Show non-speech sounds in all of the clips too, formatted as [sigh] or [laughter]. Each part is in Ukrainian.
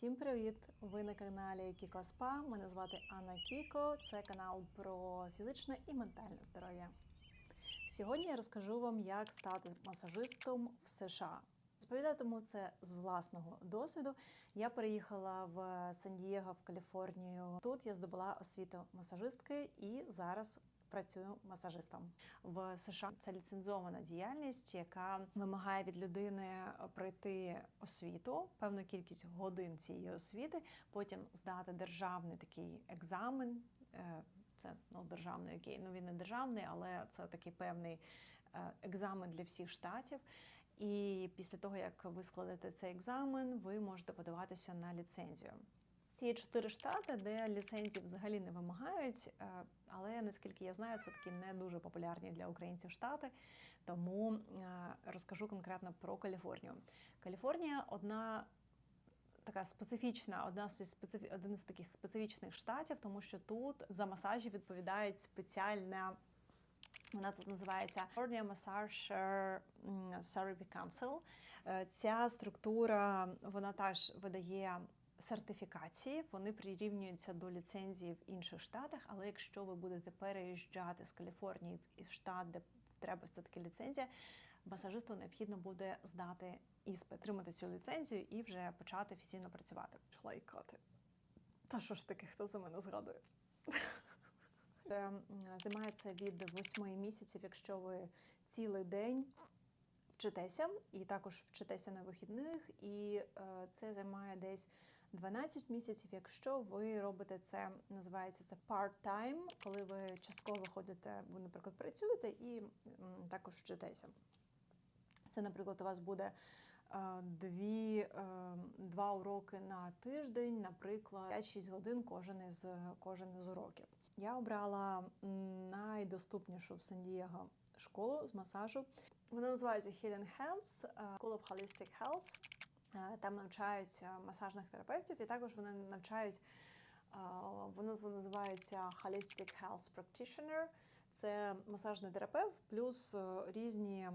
Всім привіт! Ви на каналі Кіко Спа. Мене звати Анна Кіко. Це канал про фізичне і ментальне здоров'я. Сьогодні я розкажу вам, як стати масажистом в США. Розповідатиму це з власного досвіду. Я переїхала в Сан-Дієго в Каліфорнію. Тут я здобула освіту масажистки і зараз працюю масажистом в США. Це ліцензована діяльність, яка вимагає від людини пройти освіту, певну кількість годин цієї освіти, потім здати державний такий екзамен. Е, Це ну державний окей, ну він не державний, але це такий певний е, екзамен для всіх штатів. І після того, як ви складете цей екзамен, ви можете подаватися на ліцензію. Ці чотири штати, де ліцензії взагалі не вимагають, е, але наскільки я знаю, це такі не дуже популярні для українців штати. Тому е, розкажу конкретно про Каліфорнію. Каліфорнія одна. Така специфічна, одна з специфі... один з таких специфічних штатів, тому що тут за масажі відповідають спеціальна вона тут називається California Massage Therapy Council. Е, Ця структура вона теж видає сертифікації, вони прирівнюються до ліцензії в інших штатах. Але якщо ви будете переїжджати з Каліфорнії в штат, де треба все таки ліцензія, масажисту необхідно буде здати іспит, отримати цю ліцензію і вже почати офіційно працювати. Шлайкати. Та що ж таке, хто за мене згадує? Е, Займається від 8 місяців, якщо ви цілий день вчитеся, і також вчитеся на вихідних, і е, це займає десь 12 місяців, якщо ви робите це, називається це part-time, коли ви частково ходите, ви, наприклад, працюєте і також вчитеся. Це, наприклад, у вас буде е, дві, е, два уроки на тиждень, наприклад, 5-6 годин кожен із, кожен із уроків. Я обрала найдоступнішу в Сан-Дієго школу з масажу. Вона називається Healing Hands, е, School of Holistic Health. Е, Там навчають масажних терапевтів, і також вони навчають. е, Воно це називається Holistic Health Practitioner. Це масажний терапевт, плюс е, різні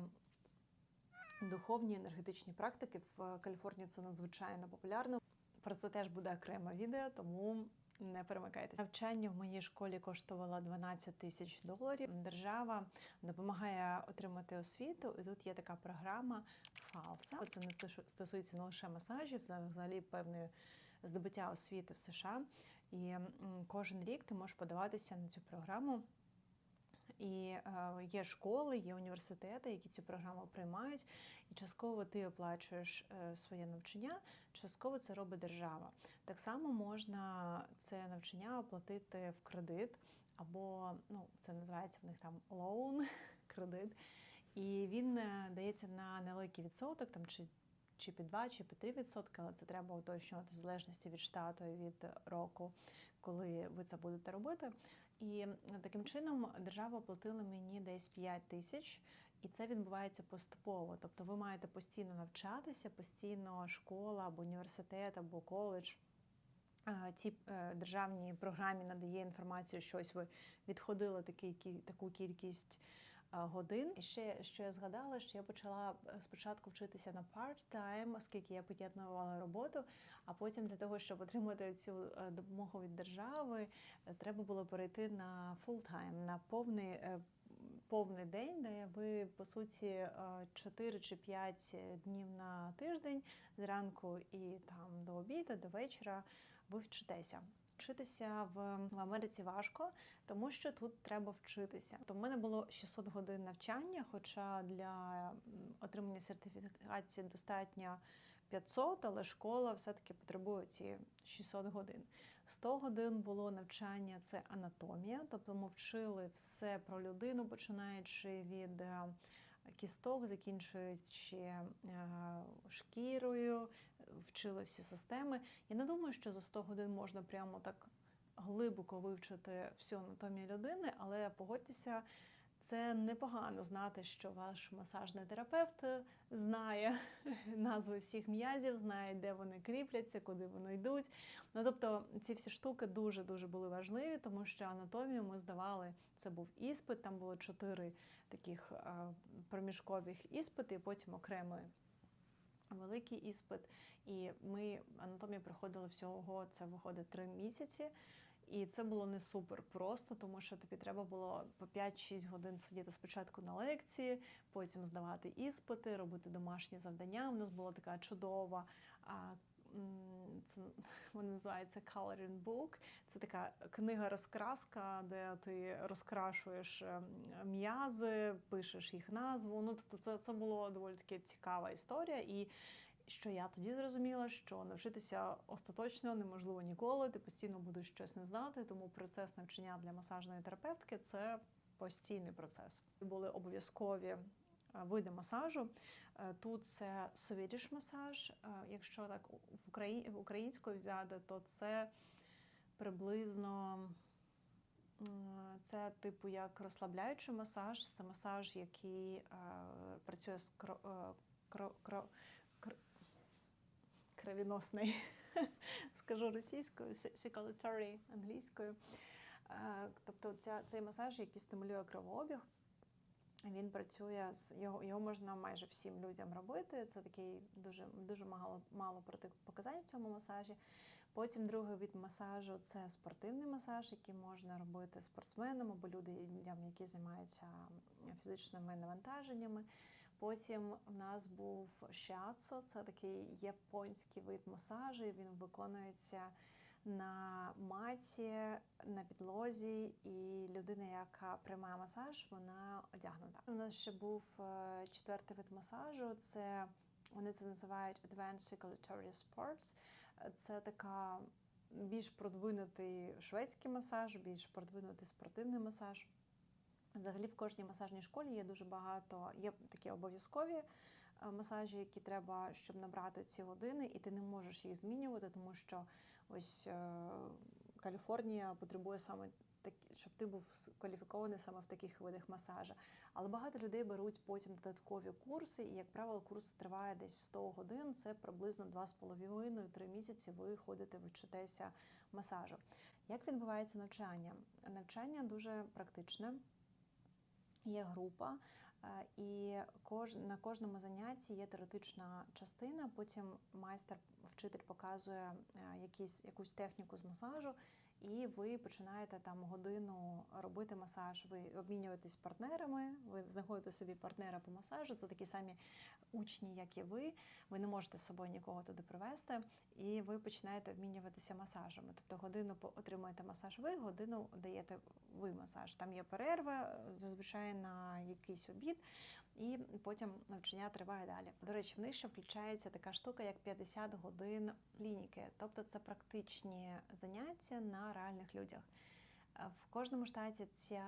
духовні енергетичні практики. В Каліфорнії це надзвичайно популярно. Про це теж буде окреме відео, тому не перемикайтеся. Навчання в моїй школі коштувало 12 тисяч доларів. Держава допомагає отримати освіту. І тут є така програма ФАЛСА. Це не стосується не лише масажів, взагалі певної здобуття освіти в США. І кожен рік ти можеш подаватися на цю програму. І е, є школи, є університети, які цю програму приймають, і частково ти оплачуєш е, своє навчання, частково це робить держава. Так само можна це навчання оплатити в кредит, або ну, це називається в них там loan, [laughs] кредит. І він е, дається на невеликий відсоток, там чи чи під 2, чи під 3 відсотки, але це треба уточнювати в залежності від штату і від року, коли ви це будете робити. І таким чином держава оплатила мені десь 5 тисяч, і це відбувається поступово. Тобто ви маєте постійно навчатися, постійно школа або університет, або коледж. е, Цій е, державній програмі надає інформацію, що ось ви відходили таку кількість годин. І ще що я згадала, що я почала е, спочатку вчитися на part-time, оскільки я поєднувала роботу, а потім для того, щоб отримати цю е, допомогу від держави, е, треба було перейти на full-time, на повний. Повний день, де ви по суті е, 4 чи 5 днів на тиждень зранку і там до обіду, до вечора ви вчитеся. Вчитися в, Америці важко, тому що тут треба вчитися. То в мене було 600 годин навчання, хоча для отримання сертифікації достатньо 500, але школа все-таки потребує ці 600 годин. 100 годин було навчання це анатомія, тобто ми вчили все про людину, починаючи від е, кісток, закінчуючи е, шкірою, вчили всі системи. Я не думаю, що за 100 годин можна прямо так глибоко вивчити всю анатомію людини, але погодьтеся, це непогано знати, що ваш масажний терапевт знає [laughs] назви всіх м'язів, знає, де вони кріпляться, куди вони йдуть. Ну тобто ці всі штуки дуже дуже були важливі, тому що анатомію ми здавали. Це був іспит, там було чотири таких проміжкових іспити, потім окремий великий іспит. І ми анатомію проходили всього, це виходить три місяці. І це було не супер просто, тому що тобі треба було по 5-6 годин сидіти спочатку на лекції, потім здавати іспити, робити домашні завдання. У нас була така чудова. Це [laughs] вона називається Coloring Book. Це така книга-розкраска, де ти розкрашуєш ем, м'язи, пишеш їх назву. Ну тобто, це, це було доволі таки цікава історія. І що я тоді зрозуміла, що навчитися остаточно неможливо ніколи, ти постійно будеш щось не знати, тому процес навчання для масажної терапевтки це постійний процес. Були обов'язкові е, види масажу. Е, Тут це Swedish масаж. Е, Якщо так в Украї... українською взяти, то це приблизно це типу як розслабляючий масаж. Це масаж, який е, працює з кро... е, кро... кро... кр- кровіносний, [laughs] скажу російською, circulatory англійською. Е, Тобто ця, цей масаж, який стимулює кровообіг, він працює з його, його можна майже всім людям робити. Це такий дуже, дуже мало, мало протипоказань в цьому масажі. Потім другий від масажу це спортивний масаж, який можна робити спортсменам або людям, які займаються фізичними навантаженнями. Потім в нас був shiatsu, це такий японський вид масажу. Він виконується на маті, на підлозі, і людина, яка приймає масаж, вона одягнута. У нас ще був е, четвертий вид масажу. Це вони це називають Advanced Circulatory Sports. Це така більш продвинутий шведський масаж, більш продвинутий спортивний масаж. Взагалі в кожній масажній школі є дуже багато, є такі обов'язкові е, масажі, які треба, щоб набрати ці години, і ти не можеш їх змінювати, тому що ось е, Каліфорнія потребує саме такі, щоб ти був кваліфікований саме в таких видах масажа. Але багато людей беруть потім додаткові курси, і, як правило, курс триває десь 100 годин, це приблизно 2,5-3 місяці ви ходите, вчитеся масажу. Як відбувається навчання? Навчання дуже практичне. Є група, е, і на кожному занятті є теоретична частина. Потім майстер, вчитель показує е, якісь, якусь техніку з масажу, і ви починаєте там годину робити масаж. Ви обмінюєтесь партнерами, ви знаходите собі партнера по масажу. Це такі самі учні, як і ви. Ви не можете з собою нікого туди привезти, і ви починаєте обмінюватися масажами. Тобто годину отримуєте масаж ви, годину даєте ви масаж. Там є перерва зазвичай на якийсь обід, і потім навчання триває далі. До речі, в них ще включається така штука, як 50 годин клініки, тобто це практичні заняття на реальних людях. Е, В кожному штаті ця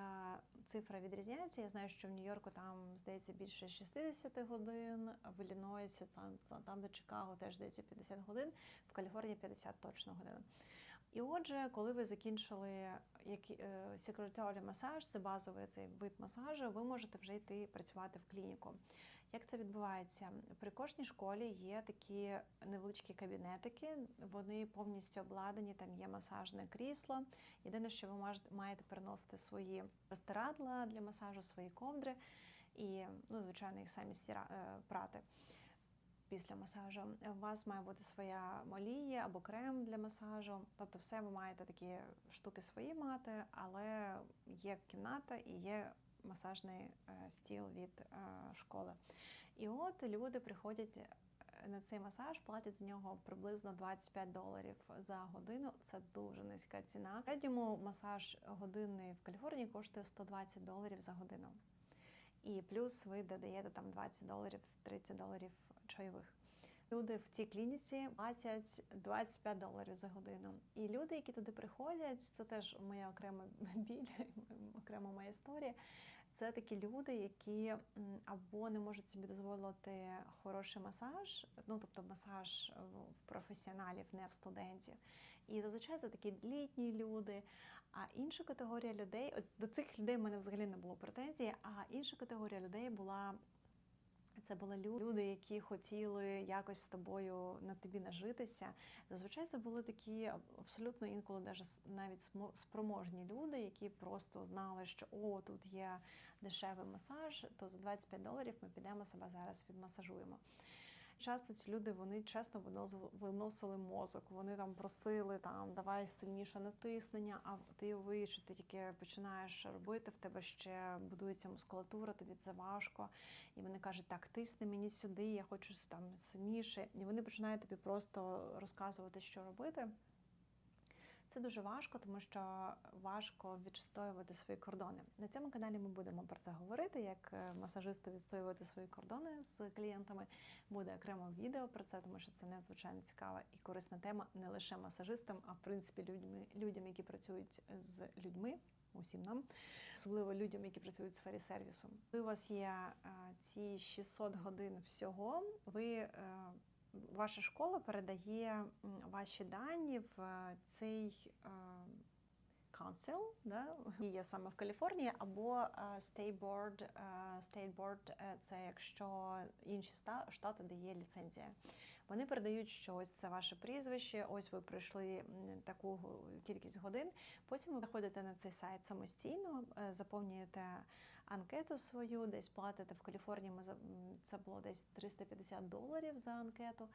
цифра відрізняється. Я знаю, що в Нью-Йорку там здається більше 60 годин, в Іллінойсі, там, де Чикаго, теж здається 50 годин, в Каліфорнії 50 точно годин. І отже, коли ви закінчили як е, секретарі масаж, це базовий цей вид масажу, ви можете вже йти працювати в клініку. Як це відбувається? При кожній школі є такі невеличкі кабінетики, вони повністю обладнані, там є масажне крісло. Єдине, що ви маєте переносити свої простирадла для масажу, свої ковдри і, ну, звичайно, їх самі е, прати після масажу. У вас має бути своя олія або крем для масажу. Тобто, все ви маєте такі штуки свої мати, але є кімната і є масажний е, стіл від е, школи. І от люди приходять е, на цей масаж, платять з нього приблизно 25 доларів за годину. Це дуже низька ціна. Середньому масаж годинний в Каліфорнії коштує 120 доларів за годину. І плюс ви додаєте там 20 доларів, 30 доларів чайових. Люди в цій клініці платять 25 доларів за годину. І люди, які туди приходять, це теж моя окрема [laughs] біль, окрема моя історія. Це такі люди, які або не можуть собі дозволити хороший масаж, ну тобто масаж в- професіоналів, не в студентів. І зазвичай це такі літні люди. А інша категорія людей, от до цих людей в мене взагалі не було претензій, а інша категорія людей була. Це були люди, які хотіли якось з тобою на тобі нажитися. Зазвичай це були такі абсолютно інколи навіть спроможні люди, які просто знали, що о, тут є дешевий масаж, то за 25 доларів ми підемо себе зараз відмасажуємо. Часто ці люди вони чесно виносили, мозок. Вони там просили там давай сильніше натиснення. А ти уявиш, що ти тільки починаєш робити, в тебе ще будується мускулатура, тобі це важко. І вони кажуть, так, тисни мені сюди, я хочу там сильніше. І вони починають тобі просто розказувати, що робити. Це дуже важко, тому що важко відстоювати свої кордони. На цьому каналі ми будемо про це говорити, як е, масажисту відстоювати свої кордони з клієнтами. Буде окремо відео про це, тому що це надзвичайно цікава і корисна тема не лише масажистам, а в принципі людьми, людям, які працюють з людьми. Усім нам, особливо людям, які працюють в сфері сервісу. Коли у вас є е, ці 600 годин всього, ви е, ваша школа передає ваші дані в е, цей е, council, да? [laughs] є саме в Каліфорнії, або е, State Board. State Board – це якщо інші штати дає ліцензія. Вони передають, що ось це ваше прізвище, ось ви пройшли таку кількість годин. Потім ви виходите на цей сайт самостійно, заповнюєте анкету свою, десь платите в Каліфорнії. Ми це було десь 350 доларів за анкету.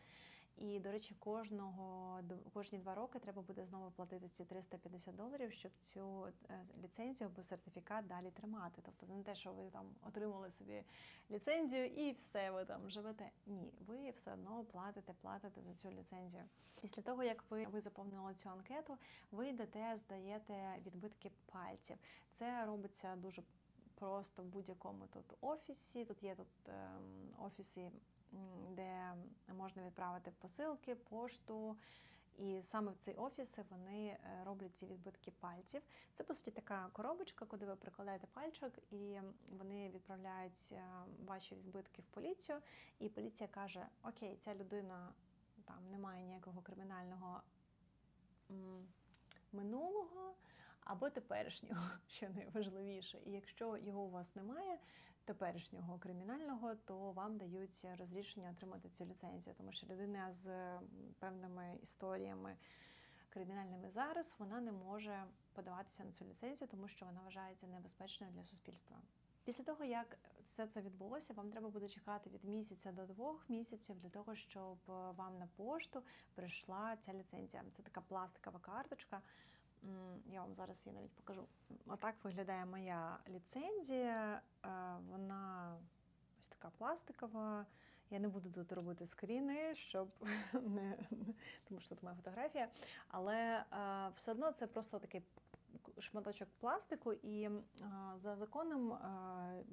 І, до речі, кожного кожні два роки треба буде знову платити ці 350 доларів, щоб цю е, ліцензію або сертифікат далі тримати. Тобто не те, що ви там отримали собі ліцензію і все, ви там живете. Ні, ви все одно платите, платите за цю ліцензію. Після того, як ви, ви заповнили цю анкету, ви йдете, здаєте відбитки пальців. Це робиться дуже просто в будь-якому тут офісі. Тут є тут ем, офіси, де можна відправити посилки, пошту. І саме в ці офіси вони е, роблять ці відбитки пальців. Це по суті така коробочка, куди ви прикладаєте пальчик, і вони відправляють е, ваші відбитки в поліцію. І поліція каже: Окей, ця людина там не має ніякого кримінального минулого або теперішнього, [laughs] що найважливіше. І якщо його у вас немає, теперішнього кримінального, то вам дають розрішення отримати цю ліцензію, тому що людина з певними історіями кримінальними зараз вона не може подаватися на цю ліцензію, тому що вона вважається небезпечною для суспільства. Після того, як все це відбулося, вам треба буде чекати від місяця до двох місяців для того, щоб е, вам на пошту прийшла ця ліцензія. Це така пластикова карточка. Я вам зараз її навіть покажу. Отак виглядає моя ліцензія. Е, Вона ось така пластикова. Я не буду тут робити скріни, щоб [laughs] не тому що тут моя фотографія. Але е, все одно це просто такий шматочок пластику, і е, за законом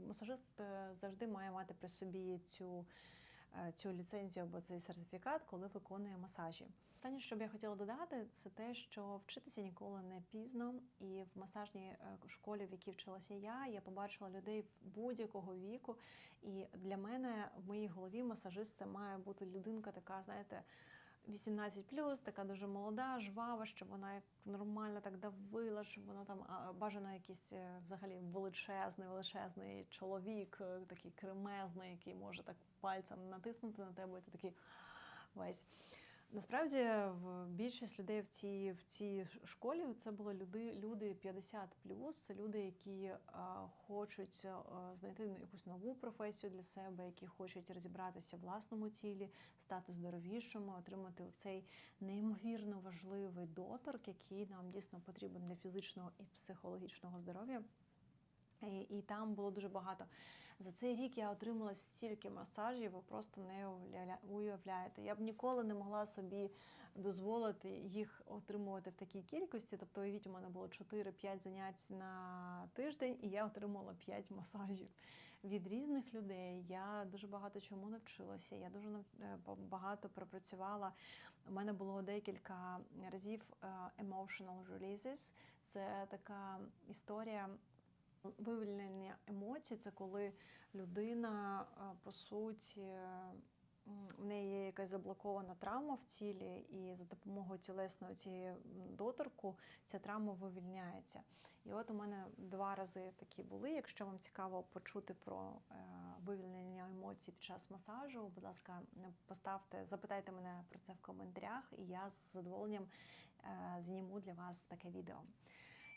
масажист завжди має мати при собі цю, цю ліцензію або цей сертифікат, коли виконує масажі. Останнє, що б я хотіла додати, це те, що вчитися ніколи не пізно. І в масажній е, школі, в якій вчилася я, я побачила людей будь-якого віку. І для мене в моїй голові масажист має бути людинка, така, знаєте. 18 така дуже молода, жвава, щоб вона як нормально так давила, щоб вона там бажано якийсь е, взагалі величезний, величезний чоловік, е, такий кремезний, який може так пальцем натиснути на тебе, і ти такий весь. Насправді, в більшість людей в цій в цій школі це були люди, люди 50 це люди, які а, хочуть а, знайти якусь нову професію для себе, які хочуть розібратися в власному тілі, стати здоровішими, отримати цей неймовірно важливий доторк, який нам дійсно потрібен для фізичного і психологічного здоров'я. І, там було дуже багато. За цей рік я отримала стільки масажів, ви просто не уявля- уявляєте. Я б ніколи не могла собі дозволити їх отримувати в такій кількості. Тобто, уявіть, у мене було 4-5 занять на тиждень, і я отримала 5 масажів від різних людей. Я дуже багато чому навчилася. Я дуже е, багато пропрацювала. У мене було декілька разів е, emotional releases. Це така історія. Вивільнення емоцій це коли людина, е, по суті, в неї є якась заблокована травма в тілі, і за допомогою тілесної цієї доторку ця травма вивільняється. І от у мене два рази такі були. Якщо вам цікаво почути про е, вивільнення емоцій під час масажу, будь ласка, поставте, запитайте мене про це в коментарях, і я з задоволенням е, зніму для вас таке відео.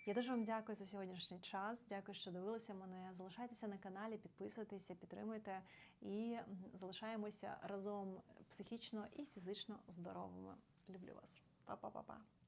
Я дуже вам дякую за сьогоднішній час. Дякую, що дивилися мене. Залишайтеся на каналі, підписуйтеся, підтримуйте і залишаємося разом психічно і фізично здоровими. Люблю вас. Па-па-па-па.